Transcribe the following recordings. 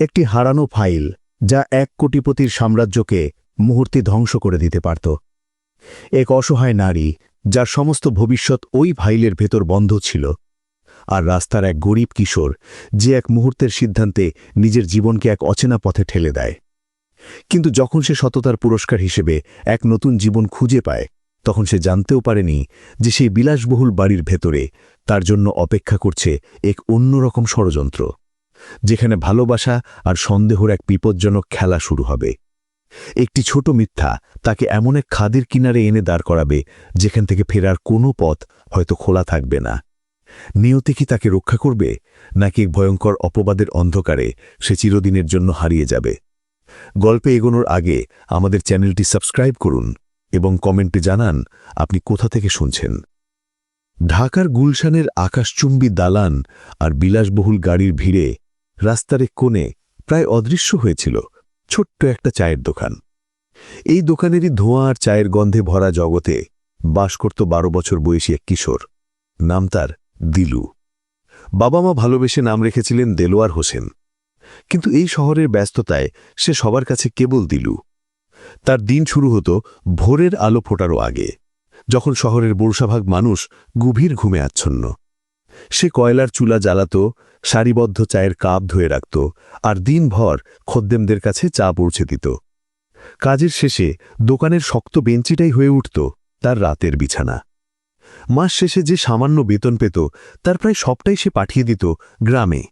একটি হারানো ফাইল যা এক কোটিপতির সাম্রাজ্যকে মুহূর্তে ধ্বংস করে দিতে পারত। এক অসহায় নারী যার সমস্ত ভবিষ্যৎ ওই ফাইলের ভেতর বন্ধ ছিল, আর রাস্তার এক গরিব কিশোর যে এক মুহূর্তের সিদ্ধান্তে নিজের জীবনকে এক অচেনা পথে ঠেলে দেয়। কিন্তু যখন সে সততার পুরস্কার হিসেবে এক নতুন জীবন খুঁজে পায়, তখন সে জানতেও পারেনি যে সেই বিলাসবহুল বাড়ির ভেতরে তার জন্য অপেক্ষা করছে এক অন্যরকম ষড়যন্ত্র। যেখানে ভালোবাসা আর সন্দেহর এক বিপজ্জনক খেলা শুরু হবে। একটি ছোট মিথ্যা তাকে এমন এক খাদের কিনারে এনে দাঁড় করাবে, যেখান থেকে ফেরার কোনো পথ হয়তো খোলা থাকবে না। নিয়তি কি তাকে রক্ষা করবে, নাকি ভয়ঙ্কর অপবাদের অন্ধকারে সে চিরদিনের জন্য হারিয়ে যাবে? গল্পে এগোনোর আগে আমাদের চ্যানেলটি সাবস্ক্রাইব করুন এবং কমেন্টে জানান আপনি কোথা থেকে শুনছেন। ঢাকার গুলশানের আকাশচুম্বী দালান আর বিলাসবহুল গাড়ির ভিড়ে রাস্তার এক কোণে প্রায় অদৃশ্য হয়েছিল ছোট্ট একটা চায়ের দোকান। এই দোকানেরই ধোঁয়া আর চায়ের গন্ধে ভরা জগতে বাস করত বারো বছর বয়সী এক কিশোর। নাম তার দিলু। বাবা মা ভালোবেসে নাম রেখেছিলেন দেলোয়ার হোসেন। কিন্তু এই শহরের ব্যস্ততায় সে সবার কাছে কেবল দিলু। তার দিন শুরু হতো ভোরের আলো ফোটারও আগে, যখন শহরের বর্ষাভাগ মানুষ গভীর ঘুমে আচ্ছন্ন। সে কয়লার চুলা জ্বালাত, সারিবদ্ধ চায়ের কাপ ধুয়ে রাখত, আর দিনভর খদ্দেমদের কাছে চা পৌঁছে দিত। কাজের শেষে দোকানের শক্ত বেঞ্চিটাই হয়ে উঠত তার রাতের বিছানা। মাস শেষে যে সামান্য বেতন পেত, তার প্রায় সবটাই সে পাঠিয়ে দিত গ্রামে।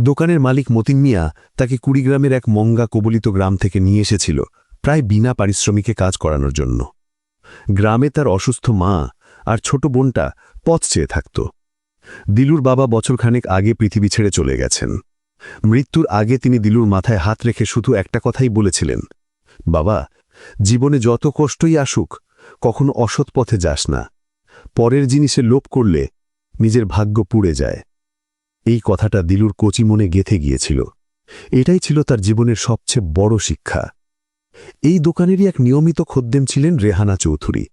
দোকানের মালিক মতিন মিয়া তাকে কুড়িগ্রামের এক মঙ্গা কবলিত গ্রাম থেকে নিয়ে এসেছিল, প্রায় বিনা পারিশ্রমিকে কাজ করানোর জন্য। গ্রামে তার অসুস্থ মা আর ছোট বোনটা পথ চেয়ে থাকত। দিলুর বাবা বছরখানেক আগে পৃথিবী ছেড়ে চলে গেছেন। মৃত্যুর আগে তিনি দিলুর মাথায় হাত রেখে শুধু একটা কথাই বলেছিলেন, বাবা, জীবনে যত কষ্টই আসুক, কখনো অসৎ পথে যাস না। পরের জিনিসে লোপ করলে নিজের ভাগ্য পুড়ে যায়। এই কথাটা দিলুর কচি মনে গেথে গিয়েছিল। এটাই ছিল তার জীবনের সবচেয়ে বড় শিক্ষা। এই দোকানেরই এক নিয়মিত খদ্দেম ছিলেন রেহানা চৌধুরী।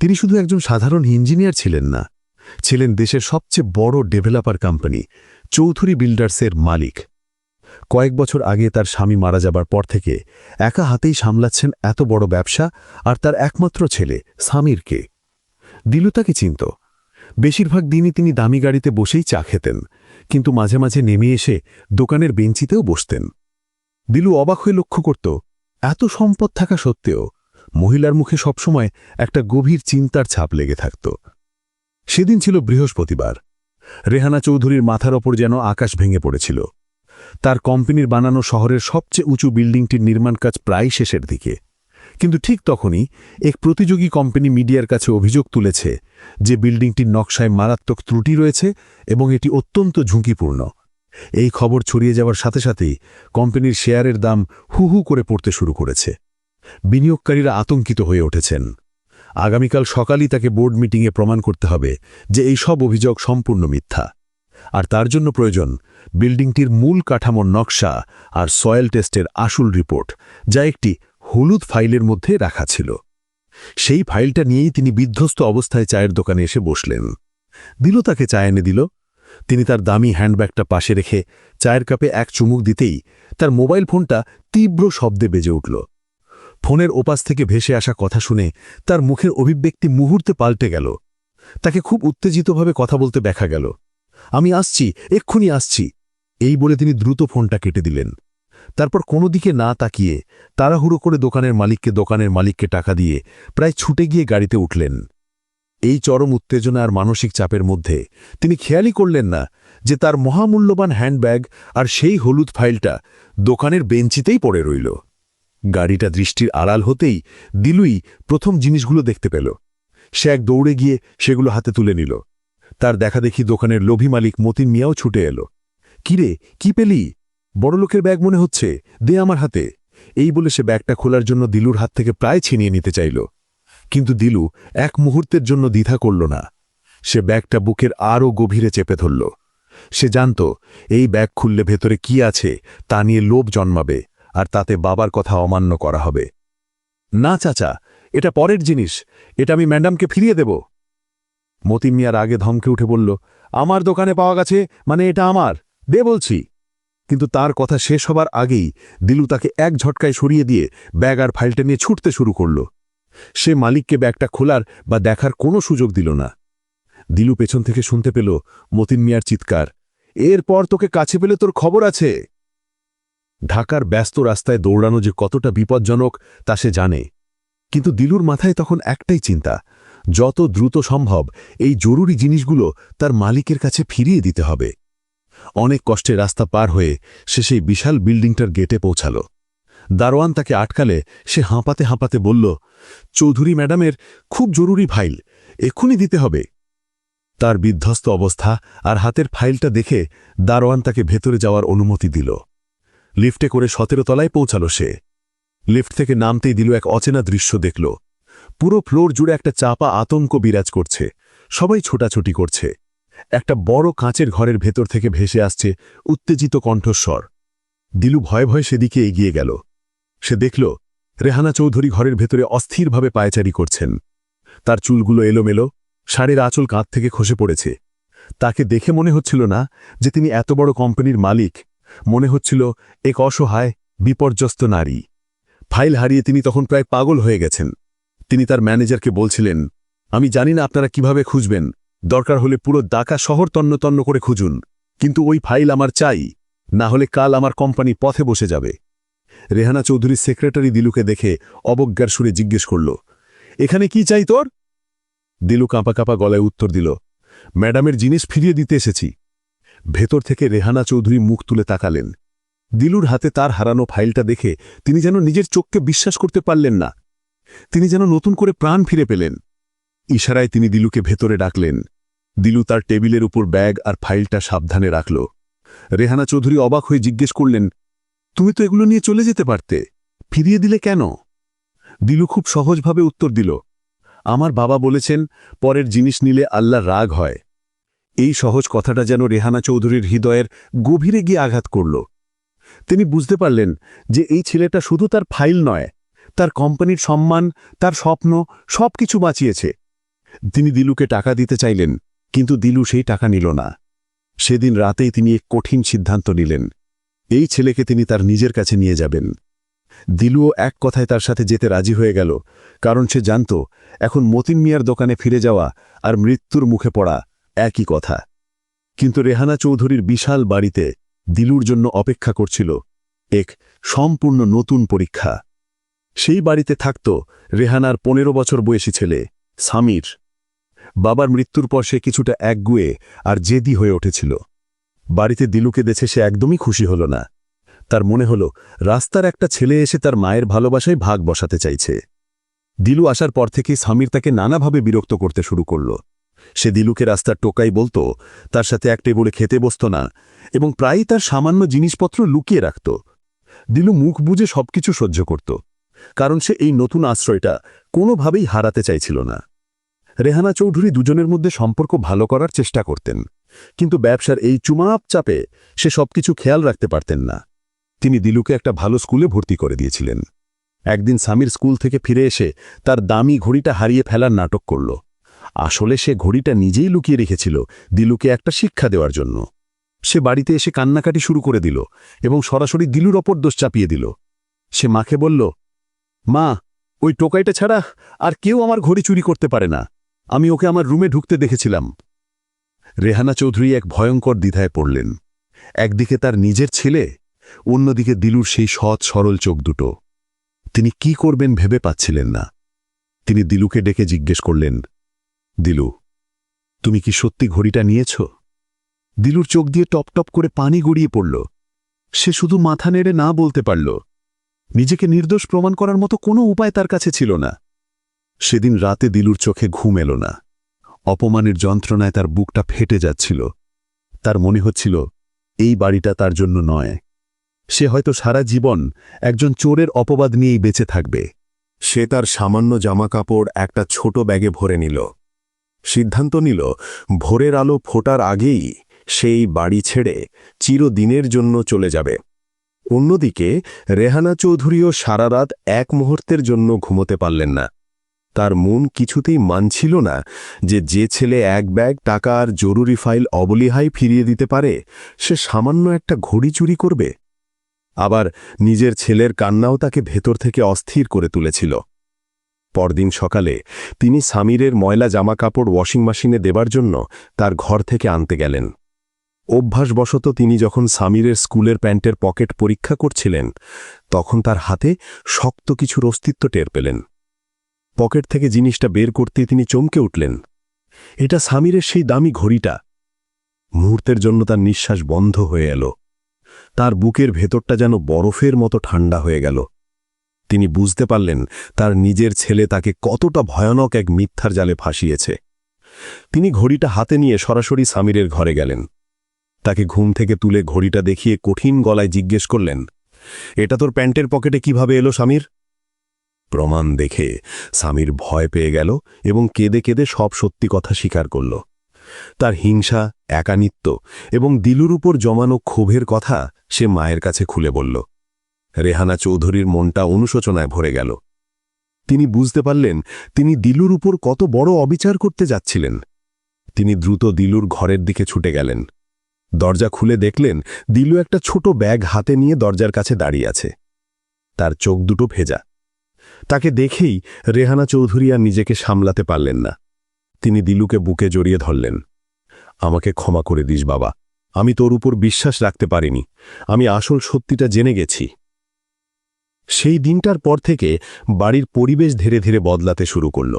তিনি শুধু একজন সাধারণ ইঞ্জিনিয়ার ছিলেন না ছিলেন দেশের সবচেয়ে বড় ডেভেলপার কোম্পানি, চৌধুরী বিল্ডার্সের মালিক। কয়েক বছর আগে তার স্বামী মারা যাবার পর থেকে একা হাতেই সামলাচ্ছেন এত বড় ব্যবসা আর তার একমাত্র ছেলে, সামিরকে। দিলু তাকে চিনত। বেশিরভাগ দিনই তিনি দামি গাড়িতে বসেই চা খেতেন, কিন্তু মাঝে মাঝে নেমে এসে দোকানের বেঞ্চিতেও বসতেন। দিলু অবাক হয়ে লক্ষ্য করত, এত সম্পদ থাকা সত্ত্বেও মহিলার মুখে সবসময় একটা গভীর চিন্তার ছাপ লেগে থাকত। সেদিন ছিল বৃহস্পতিবার। রেহানা চৌধুরীর মাথার ওপর যেন আকাশ ভেঙে পড়েছিল। তার কোম্পানির বানানো শহরের সবচেয়ে উঁচু বিল্ডিংটির নির্মাণ কাজ প্রায় শেষের দিকে। কিন্তু ঠিক তখনই এক প্রতিযোগী কোম্পানি মিডিয়ার কাছে অভিযোগ তুলেছে যে বিল্ডিংটির নকশায় মারাত্মক ত্রুটি রয়েছে এবং এটি অত্যন্ত ঝুঁকিপূর্ণ। এই খবর ছড়িয়ে যাওয়ার সাথে সাথেই কোম্পানির শেয়ারের দাম হু হু করে পড়তে শুরু করেছে। বিনিয়োগকারীরা আতঙ্কিত হয়ে উঠেছেন। আগামীকাল সকালই তাকে বোর্ড মিটিংয়ে প্রমাণ করতে হবে যে এই সব অভিযোগ সম্পূর্ণ মিথ্যা। আর তার জন্য প্রয়োজন বিল্ডিংটির মূল কাঠামোর নকশা আর সয়েল টেস্টের আসল রিপোর্ট, যা একটি হলুদ ফাইলের মধ্যে রাখা ছিল। সেই ফাইলটা নিয়েই তিনি বিধ্বস্ত অবস্থায় চায়ের দোকানে এসে বসলেন। দিল তাকে চা এনে দিল। তিনি তার দামি হ্যান্ডব্যাগটা পাশে রেখে চায়ের কাপে এক চুমুক দিতেই তার মোবাইল ফোনটা তীব্র শব্দে বেজে উঠল। ফোনের ওপাশ থেকে ভেসে আসা কথা শুনে তার মুখের অভিব্যক্তি মুহূর্তে পাল্টে গেল। তাকে খুব উত্তেজিতভাবে কথা বলতে দেখা গেল। আমি আসছি, এক্ষুনি আসছি। এই বলে তিনি দ্রুত ফোনটা কেটে দিলেন। তারপর কোনো দিকে না তাকিয়ে তাড়াহুড়ো করে দোকানের মালিককে দোকানের মালিককে টাকা দিয়ে প্রায় ছুটে গিয়ে গাড়িতে উঠলেন। এই চরম উত্তেজনা আর মানসিক চাপের মধ্যে তিনি খেয়ালই করলেন না যে তার মহামূল্যবান হ্যান্ডব্যাগ আর সেই হলুদ ফাইলটা দোকানের বেঞ্চিতেই পড়ে রইল। গাড়িটা দৃষ্টির আড়াল হতেই দিলুই প্রথম জিনিসগুলো দেখতে পেল। সে এক দৌড়ে গিয়ে সেগুলো হাতে তুলে নিল। তার দেখা দেখি দোকানের লোভী মালিক মতিন মিয়াও ছুটে এলো। কিরে, কি পেলি? বড়লোকের ব্যাগ মনে হচ্ছে। দে আমার হাতে। এই বলে সে ব্যাগটা খোলার জন্য দিলুর হাত থেকে প্রায় ছিনিয়ে নিতে চাইল। কিন্তু দিলু এক মুহূর্তের জন্য দ্বিধা করল না। সে ব্যাগটা বুকের আরও গভীরে চেপে ধরল। সে জানত, এই ব্যাগ খুললে ভেতরে কি আছে তা নিয়ে লোভ জন্মাবে। আর তাতে বাবার কথা অমান্য করা হবে। না, চাচা, এটা পরের জিনিস। এটা আমি ম্যাডামকে ফিরিয়ে দেব। মতিন মিয়ার আগে ধমকে উঠে বলল, আমার দোকানে পাওয়া গেছে মানে এটা আমার। দে বলছি। কিন্তু তার কথা শেষ হবার আগেই দিলু তাকে এক ঝটকায় সরিয়ে দিয়ে ব্যাগ আর ফাইলটা নিয়ে ছুটতে শুরু করল। সে মালিককে ব্যাগটা খোলার বা দেখার কোনো সুযোগ দিল না। দিলু পেছন থেকে শুনতে পেল মতিন মিয়ার চিৎকার। এরপর তোকে কাছে পেলে তোর খবর আছে। ঢাকার ব্যস্ত রাস্তায় দৌড়ানো যে কতটা বিপজ্জনক, তা সে জানে। কিন্তু দিলুর মাথায় তখন একটাই চিন্তা, যত দ্রুত সম্ভব এই জরুরি জিনিসগুলো তার মালিকের কাছে ফিরিয়ে দিতে হবে। অনেক কষ্টে রাস্তা পার হয়ে সে সেই বিশাল বিল্ডিংটার গেটে পৌঁছাল। দারোয়ান তাকে আটকালে সে হাঁপাতে হাঁপাতে বলল, চৌধুরী ম্যাডামের খুব জরুরি ফাইল, এক্ষুনি দিতে হবে। তার বিধ্বস্ত অবস্থা আর হাতের ফাইলটা দেখে দারোয়ান তাকে ভেতরে যাওয়ার অনুমতি দিল। লিফটে করে সতেরো তলায় পৌঁছাল সে। লিফট থেকে নামতেই দিল এক অচেনা দৃশ্য দেখল। পুরো ফ্লোর জুড়ে একটা চাপা আতঙ্ক বিরাজ করছে। সবাই ছোটাছুটি করছে। একটা বড় কাঁচের ঘরের ভেতর থেকে ভেসে আসছে উত্তেজিত কণ্ঠস্বর। দিলু ভয়ে ভয়ে সেদিকে এগিয়ে গেল। সে দেখল, রেহানা চৌধুরী ঘরের ভেতরে অস্থিরভাবে পায়চারি করছেন। তার চুলগুলো এলোমেলো, শাড়ির আঁচল কাঁধ থেকে খসে পড়েছে। তাকে দেখে মনে হচ্ছিল না যে তিনি এত বড় কোম্পানির মালিক। মনে হচ্ছিল, এক অসহায়, বিপর্যস্ত নারী। ফাইল হারিয়ে তিনি তখন প্রায় পাগল হয়ে গেছেন। তিনি তার ম্যানেজারকে বলছিলেন, আমি জানি না আপনারা কীভাবে খুঁজবেন। দরকার হলে পুরো ডাকা শহর তন্ন তন্ন করে খুঁজুন। কিন্তু ওই ফাইল আমার চাই। না হলে কাল আমার কোম্পানি পথে বসে যাবে। রেহানা চৌধুরীর সেক্রেটারি দিলুকে দেখে অবজ্ঞার সুরে জিজ্ঞেস করল, এখানে কি চাই তোর? দিলু কাঁপা কাঁপা গলায় উত্তর দিল, ম্যাডামের জিনিস ফিরিয়ে দিতে এসেছি। ভেতর থেকে রেহানা চৌধুরী মুখ তুলে তাকালেন। দিলুর হাতে তার হারানো ফাইলটা দেখে তিনি যেন নিজের চোখকে বিশ্বাস করতে পারলেন না। তিনি যেন নতুন করে প্রাণ ফিরে পেলেন। ইশারায় তিনি দিলুকে ভেতরে ডাকলেন। দিলু তার টেবিলের উপর ব্যাগ আর ফাইলটা সাবধানে রাখল। রেহানা চৌধুরী অবাক হয়ে জিজ্ঞেস করলেন, তুমি তো এগুলো নিয়ে চলে যেতে পারতে। ফিরিয়ে দিলে কেন? দিলু খুব সহজভাবে উত্তর দিল, আমার বাবা বলেছেন, পরের জিনিস নিলে আল্লাহ রাগ হয়। এই সহজ কথাটা যেন রেহানা চৌধুরীর হৃদয়ের গভীরে গিয়ে আঘাত করল। তিনি বুঝতে পারলেন যে এই ছেলেটা শুধু তার ফাইল নয়, তার কোম্পানির সম্মান, তার স্বপ্ন সব কিছু বাঁচিয়েছে। তিনি দিলুকে টাকা দিতে চাইলেন, কিন্তু দিলু সেই টাকা নিল না। সেদিন রাতেই তিনি এক কঠিন সিদ্ধান্ত নিলেন। এই ছেলেকে তিনি তার নিজের কাছে নিয়ে যাবেন। দিলুও এক কথায় তার সাথে যেতে রাজি হয়ে গেল, কারণ সে জানত, এখন মতিন মিয়ার দোকানে ফিরে যাওয়া আর মৃত্যুর মুখে পড়া একই কথা। কিন্তু রেহানা চৌধুরীর বিশাল বাড়িতে দিলুর জন্য অপেক্ষা করছিল এক সম্পূর্ণ নতুন পরীক্ষা। সেই বাড়িতে থাকত রেহানার পনেরো বছর বয়সী ছেলে, সামির। বাবার মৃত্যুর পর সে কিছুটা একগুয়ে আর জেদি হয়ে উঠেছিল। বাড়িতে দিলুকে দেখে সে একদমই খুশি হল না। তার মনে হল, রাস্তার একটা ছেলে এসে তার মায়ের ভালোবাসায় ভাগ বসাতে চাইছে। দিলু আসার পর থেকেই সামির তাকে নানাভাবে বিরক্ত করতে শুরু করল। সে দিলুকে রাস্তার টোকাই বলতো, তার সাথে এক টেবলে খেতে বসত না, এবং প্রায়ই তার সামান্য জিনিসপত্র লুকিয়ে রাখত। দিলু মুখ বুঝে সবকিছু সহ্য করত, কারণ সে এই নতুন আশ্রয়টা কোনোভাবেই হারাতে চাইছিল না। রেহানা চৌধুরী দুজনের মধ্যে সম্পর্ক ভালো করার চেষ্টা করতেন, কিন্তু ব্যবসার এই চুমাপ চাপে সে সবকিছু খেয়াল রাখতে পারতেন না। তিনি দিলুকে একটা ভালো স্কুলে ভর্তি করে দিয়েছিলেন। একদিন স্বামীর স্কুল থেকে ফিরে এসে তার দামি ঘড়িটা হারিয়ে ফেলার নাটক করল। আসলে সে ঘড়িটা নিজেই লুকিয়ে রেখেছিল দিলুকে একটা শিক্ষা দেওয়ার জন্য। সে বাড়িতে এসে কান্নাকাটি শুরু করে দিল এবং সরাসরি দিলুর ওপর দোষ চাপিয়ে দিল। সে মাকে বলল, মা, ওই টোকাইটা ছাড়া আর কেউ আমার ঘড়ি চুরি করতে পারে না। আমি ওকে আমার রুমে ঢুকতে দেখেছিলাম রেহানা চৌধুরী এক ভয়ঙ্কর দ্বিধায় পড়লেন। একদিকে তার নিজের ছেলে, অন্যদিকে দিলুর সেই সৎ সরল চোখ দুটো। তিনি কি করবেন ভেবে পাচ্ছিলেন না। তিনি দিলুকে ডেকে জিজ্ঞেস করলেন দিলু, তুমি কি সত্যি ঘড়িটা নিয়েছ? দিলুর চোখ দিয়ে টপ টপ করে পানি গড়িয়ে পড়ল। সে শুধু মাথা নেড়ে না বলতে পারল, নিজেকে নির্দোষ প্রমাণ করার মতো কোনো উপায় তার কাছে ছিল না। সেদিন রাতে দিলুর চোখে ঘুম এলো না। অপমানের যন্ত্রণায় তার বুকটা ফেটে যাচ্ছিল। তার মনে হচ্ছিল, এই বাড়িটা তার জন্য নয়। সে হয়তো সারা জীবন একজন চোরের অপবাদ নিয়েই বেঁচে থাকবে। সে তার সামান্য জামাকাপড় একটা ছোট ব্যাগে ভরে নিল। সিদ্ধান্ত নিল, ভোরের আলো ফোটার আগেই সেই বাড়ি ছেড়ে চিরদিনের জন্য চলে যাবে। অন্যদিকে, রেহানা চৌধুরীও সারা রাত এক মুহূর্তের জন্য ঘুমোতে পারলেন না। তার মন কিছুতেই মানছিল না যে যে ছেলে এক ব্যাগ টাকা আর জরুরি ফাইল অবলিহাই ফিরিয়ে দিতে পারে, সে সামান্য একটা ঘড়ি চুরি করবে। আবার নিজের ছেলের কান্নাও তাকে ভেতর থেকে অস্থির করে তুলেছিল। পরদিন সকালে তিনি সামিরের ময়লা জামাকাপড় ওয়াশিং মেশিনে দেবার জন্য তার ঘর থেকে আনতে গেলেন। অভ্যাসবশত তিনি যখন সামিরের স্কুলের প্যান্টের পকেট পরীক্ষা করছিলেন, তখন তার হাতে শক্ত কিছুর অস্তিত্ব টের পেলেন। পকেট থেকে জিনিসটা বের করতে তিনি চমকে উঠলেন। এটা সামিরের সেই দামি ঘড়িটা। মুহূর্তের জন্য তার নিঃশ্বাস বন্ধ হয়ে এলো। তার বুকের ভেতরটা যেন বরফের মতো ঠান্ডা হয়ে গেল। তিনি বুঝতে পারলেন তার নিজের ছেলে তাকে কতটা ভয়ানক এক মিথ্যার জালে ফাঁসিয়েছে। তিনি ঘড়িটা হাতে নিয়ে সরাসরি সামিরের ঘরে গেলেন। তাকে ঘুম থেকে তুলে ঘড়িটা দেখিয়ে কঠিন গলায় জিজ্ঞেস করলেন, এটা তোর প্যান্টের পকেটে কীভাবে এলো সামির? প্রমাণ দেখে সামির ভয় পেয়ে গেল এবং কেঁদে কেঁদে সব সত্যি কথা স্বীকার করল। তার হিংসা, একানিত্ব এবং দিলুর উপর জমানো ক্ষোভের কথা সে মায়ের কাছে খুলে বলল রেহানা চৌধুরীর মনটা অনুশোচনায় ভরে গেল। তিনি বুঝতে পারলেন তিনি দিলুর উপর কত বড় অবিচার করতে যাচ্ছিলেন। তিনি দ্রুত দিলুর ঘরের দিকে ছুটে গেলেন। দরজা খুলে দেখলেন দিলু একটা ছোট ব্যাগ হাতে নিয়ে দরজার কাছে দাঁড়িয়ে আছে। তার চোখ দুটো ভেজা। তাকে দেখেই রেহানা চৌধুরী আর নিজেকে সামলাতে পারলেন না। তিনি দিলুকে বুকে জড়িয়ে ধরলেন। আমাকে ক্ষমা করে দিস বাবা। আমি তোর উপর বিশ্বাস রাখতে পারিনি। আমি আসল সত্যিটা জেনে গেছি। সেই দিনটার পর থেকে বাড়ির পরিবেশ ধীরে ধীরে বদলাতে শুরু করল।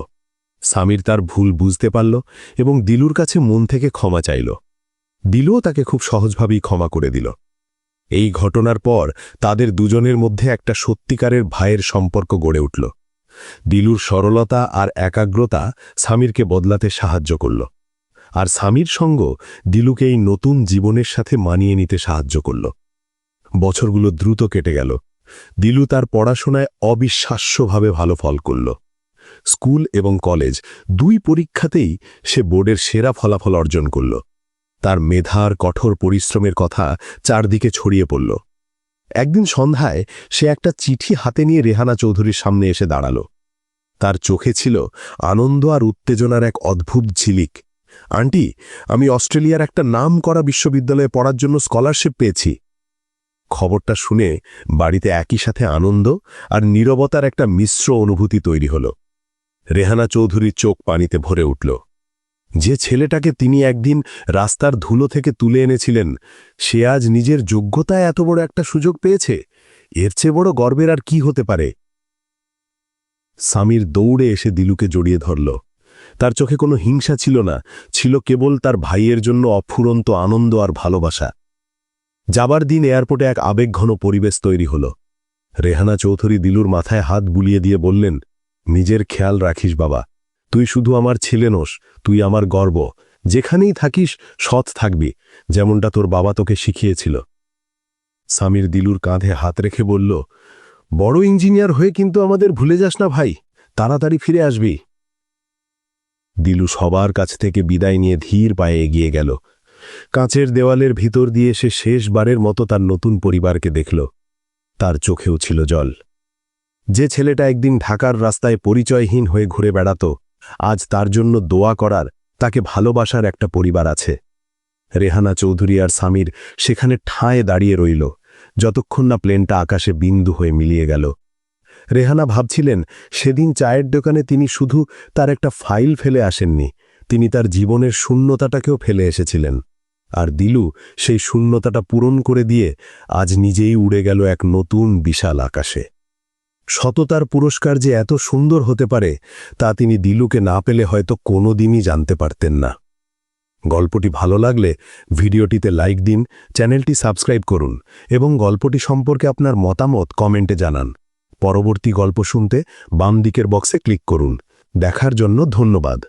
সামির তার ভুল বুঝতে পারল এবং দিলুর কাছে মন থেকে ক্ষমা চাইল। দিলুও তাকে খুব সহজভাবেই ক্ষমা করে দিল। এই ঘটনার পর তাদের দুজনের মধ্যে একটা সত্যিকারের ভাইয়ের সম্পর্ক গড়ে উঠল। দিলুর সরলতা আর একাগ্রতা সামিরকে বদলাতে সাহায্য করল। আর সামির সঙ্গ দিলুকে এই নতুন জীবনের সাথে মানিয়ে নিতে সাহায্য করল। বছরগুলো দ্রুত কেটে গেল। দিলু তার পড়াশোনায় অবিশ্বাস্যভাবে ভালো ফল করল। স্কুল এবং কলেজ দুই পরীক্ষাতেই সে বোর্ডের সেরা ফলাফল অর্জন করল। তার মেধার কঠোর পরিশ্রমের কথা চারদিকে ছড়িয়ে পড়ল। একদিন সন্ধ্যায় সে একটা চিঠি হাতে নিয়ে রেহানা চৌধুরীর সামনে এসে দাঁড়াল। তার চোখে ছিল আনন্দ আর উত্তেজনার এক অদ্ভুত ঝিলিক। আন্টি, আমি অস্ট্রেলিয়ার একটা নাম করা বিশ্ববিদ্যালয়ে পড়ার জন্য স্কলারশিপ পেয়েছি। খবরটা শুনে বাড়িতে একই সাথে আনন্দ আর নীরবতার একটা মিশ্র অনুভূতি তৈরি হল। রেহানা চৌধুরীর চোখ পানিতে ভরে উঠল। যে ছেলেটাকে তিনি একদিন রাস্তার ধুলো থেকে তুলে এনেছিলেন, সে আজ নিজের যোগ্যতায় এত বড় একটা সুযোগ পেয়েছে। এর চেয়ে বড় গর্বের আর কি হতে পারে? স্বামীর দৌড়ে এসে দিলুকে জড়িয়ে ধরল। তার চোখে কোনো হিংসা ছিল না, ছিল কেবল তার ভাইয়ের জন্য অফুরন্ত আনন্দ আর ভালোবাসা। যাবার দিন এয়ারপোর্টে এক আবেগঘন পরিবেশ তৈরি হল। রেহানা চৌধুরী দিলুর মাথায় হাত বুলিয়ে দিয়ে বললেন, নিজের খেয়াল রাখিস বাবা। তুই শুধু আমার ছেলে নোস, তুই আমার গর্ব। যেখানেই থাকিস, সৎ থাকবি, যেমনটা তোর বাবা তোকে শিখিয়েছিল। সামির দিলুর কাঁধে হাত রেখে বলল, বড় ইঞ্জিনিয়ার হয়ে কিন্তু আমাদের ভুলে যাস না ভাই, তাড়াতাড়ি ফিরে আসবি। দিলু সবার কাছ থেকে বিদায় নিয়ে ধীর পায়ে এগিয়ে গেল। কাঁচের দেওয়ালের ভিতর দিয়ে সে শেষবারের মতো তার নতুন পরিবারকে দেখল। তার চোখেও ছিল জল। যে ছেলেটা একদিন ঢাকার রাস্তায় পরিচয়হীন হয়ে ঘুরে বেড়াত, আজ তার জন্য দোয়া করার, তাকে ভালোবাসার একটা পরিবার আছে। রেহানা চৌধুরী আর স্বামীর সেখানে ঠাঁয়ে দাঁড়িয়ে রইল, যতক্ষণ না প্লেনটা আকাশে বিন্দু হয়ে মিলিয়ে গেল। রেহানা ভাবছিলেন, সেদিন চায়ের দোকানে তিনি শুধু তার একটা ফাইল ফেলে আসেননি, তিনি তার জীবনের শূন্যতাটাকেও ফেলে এসেছিলেন। আর দিলু সেই শূন্যতাটা পূরণ করে দিয়ে আজ নিজেই উড়ে গেল এক নতুন বিশাল আকাশে। সততার পুরস্কার যে এত সুন্দর হতে পারে, তা তিনি দিলুকে না পেলে হয়তো কোনো দিনই জানতে পারতেন না। গল্পটি ভালো লাগলে ভিডিওটিতে লাইক দিন, চ্যানেলটি সাবস্ক্রাইব করুন এবং গল্পটি সম্পর্কে আপনার মতামত কমেন্টে জানান। পরবর্তী গল্প শুনতে বাম দিকের বক্সে ক্লিক করুন। দেখার জন্য ধন্যবাদ।